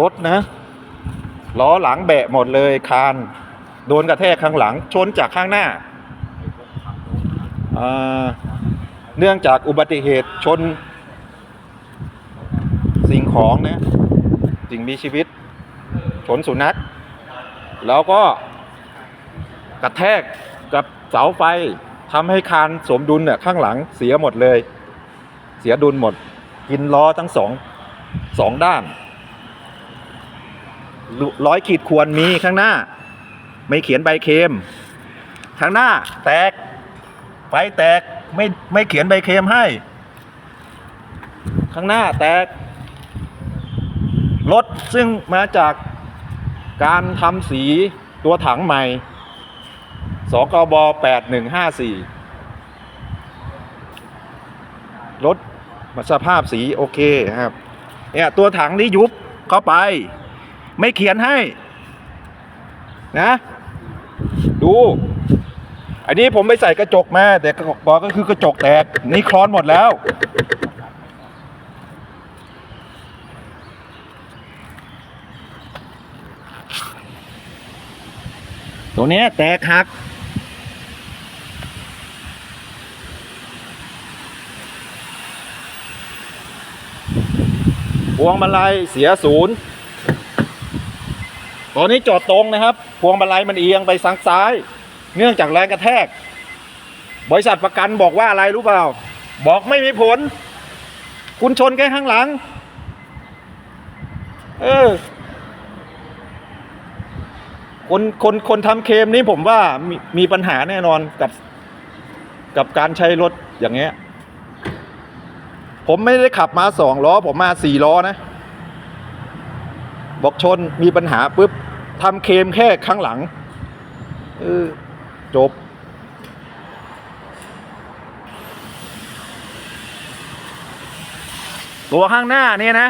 รถนะ ล้อหลังแบะหมดเลยคาน โดนกระแทกข้างหลัง ชนจากข้างหน้า เนื่องจากอุบัติเหตุชน สิ่งของนะสิ่งมีชีวิต ชนสุนัข แล้วก็กระแทกกับเสาไฟทำให้คานสมดุลเนี่ยข้างหลังเสียหมดเลย เสียดุลหมด กินล้อทั้งสองสองด้าน ร้อยขีดควรมีข้างหน้า ไม่เขียนใบเคมข้างหน้าแตกไฟแตกไม่ไม่เขียนใบเคมให้ ข้างหน้าแตกรถซึ่งมาจากการทำสีตัวถังใหม่สกบ8154รถสภาพสีโอเคครับเนี่ยตัวถังนี่ยุบเข้าไป ไม่เขียนให้ นะ ดู อันนี้ผมไปใส่กระจกมา แต่กระจกบอกก็คือกระจกแตก นี่คลอนหมดแล้ว ตัวนี้แตกหักพวงมาลัยเสียศูนย์ ตัวนี้จอดตรงนะครับ พวงมาลัยมันเอียงไปทางซ้าย เนื่องจากแรงกระแทก บริษัทประกันบอกว่าอะไรรู้เปล่า บอกไม่มีผล คุณชนแค่ข้างหลัง เออ คนคนคนทำเคมนี้ผมว่ามีมีปัญหาแน่นอนกับ กับการใช้รถอย่างเงี้ย ผมไม่ได้ขับมาสองล้อ ผมมาสี่ล้อนะ บอกชนมีปัญหาปุ๊บทำเคมแค่ข้างหลังออจบ ตัวข้างหน้าเนี่ยนะ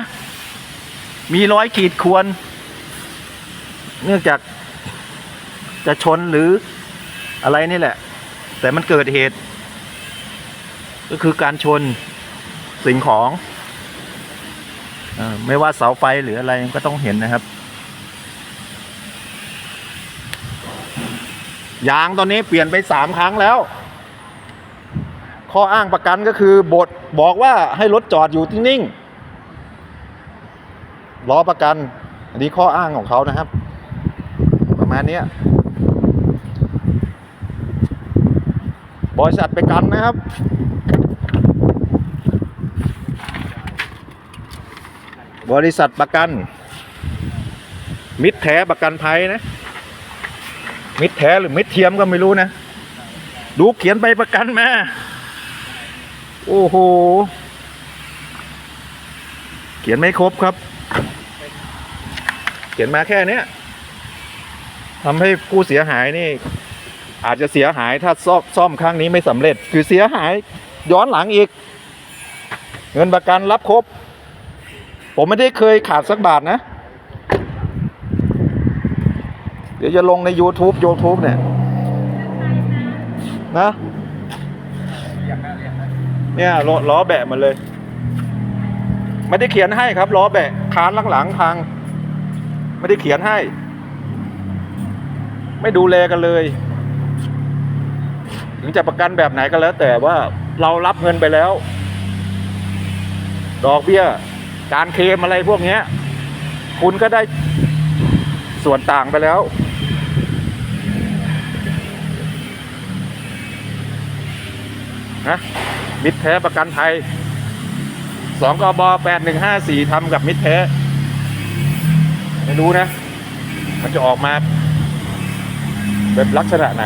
มีร้อยขีดควร เนื่องจากจะชนหรืออะไรนี่แหละ แต่มันเกิดเหตุ ก็คือการชนสิ่งของ ไม่ว่าเสาไฟหรืออะไรก็ต้องเห็นนะครับ ยางตอนนี้เปลี่ยนไปสามครั้งแล้ว ข้ออ้างประกันก็คือบทบอกว่าให้รถจอดอยู่นิ่งๆรอประกัน อันนี้ข้ออ้างของเขานะครับ ประมาณนี้บริษัทประกันนะครับ บริษัทประกัน มิตรแท้ประกันภัยนะ มิตรแท้หรือมิตรเทียมก็ไม่รู้นะ ดูเขียนใบประกันมา โอ้โห เขียนไม่ครบครับ เขียนมาแค่เนี้ยทำให้ผู้เสียหายนี่ อาจจะเสียหายถ้าซ่อมซ่อมครั้งนี้ไม่สำเร็จ คือเสียหายย้อนหลังอีก เงินประกันรับครบ ผมไม่ได้เคยขาดสักบาทนะ เดี๋ยวจะลงใน YouTube YouTube เนี่ย นะเนี่ยล้อล้อแบะมาเลย ไม่ได้เขียนให้ครับล้อแบะคานหลังๆพัง ไม่ได้เขียนให้ ไม่ดูแลกันเลย ถึงจะประกันแบบไหนก็แล้ว แต่ว่าเรารับเงินไปแล้ว ดอกเบี้ย การเคลมอะไรพวกนี้คุณก็ได้ส่วนต่างไปแล้ว นะมิตรแท้ประกันภัยสองกบแปดหนึ่งห้าสี่ทำกับมิตรแท้ไม่รู้นะ มันจะออกมา แบบลักษณะไหน